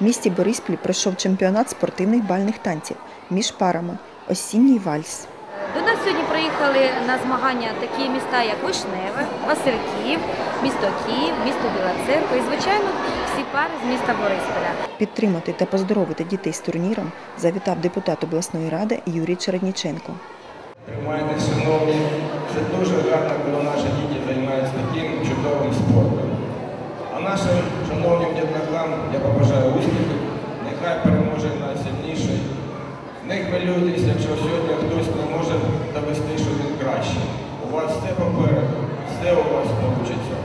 В місті Бориспіль пройшов чемпіонат спортивних бальних танців між парами Осінній вальс. До нас сьогодні приїхали на змагання такі міста, як Вишневе, Васильків, місто Київ, місто Біла Церква і, звичайно, всі пари з міста Борисполя. Підтримати та поздоровити дітей з турніром завітав депутат обласної ради Юрій Чередніченко. Приймайте, шановні, це дуже гарно, коли наші діти займаються таким чудовим спортом. Нашим шановним дітлахам я побажаю успіхів, нехай переможе найсильніший. Не хвилюйтесь, якщо сьогодні хтось не може довести, що він краще. У вас все попереду, все у вас вийде.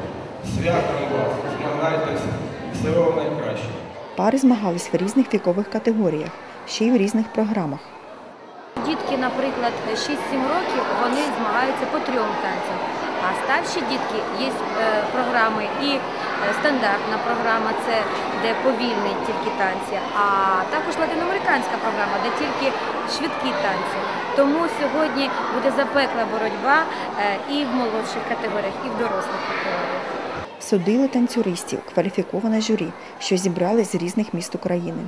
Святом вас, змагайтесь, всього вам найкращого. Пари змагались в різних вікових категоріях, ще й в різних програмах. Дітки, наприклад, 6-7 років, вони змагаються по трьом танцям. А старші дітки є е, програми і стандартна програма, це де повільні тільки танці, а також латиноамериканська програма, де тільки швидкі танці. Тому сьогодні буде запекла боротьба е, і в молодших категоріях, і в дорослих категоріях. Судили танцюристів, кваліфіковане журі, що зібрали з різних міст України.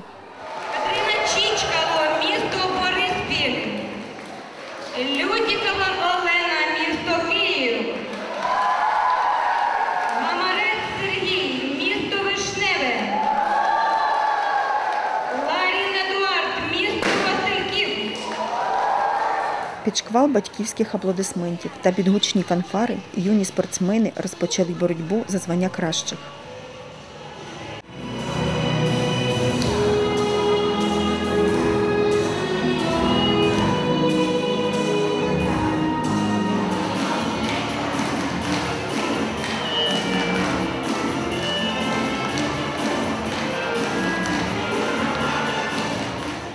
Катерина Чичкало, місто Бориспіль. Людікова Олена, місто Київ. Мамарець Сергій, місто Вишневе. Ларін Едуард, місто Васильків. Під шквал батьківських аплодисментів та під гучні фанфари юні спортсмени розпочали боротьбу за звання кращих.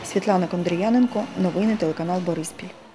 Світлана Кондріяненко, новини телеканал Бориспіль.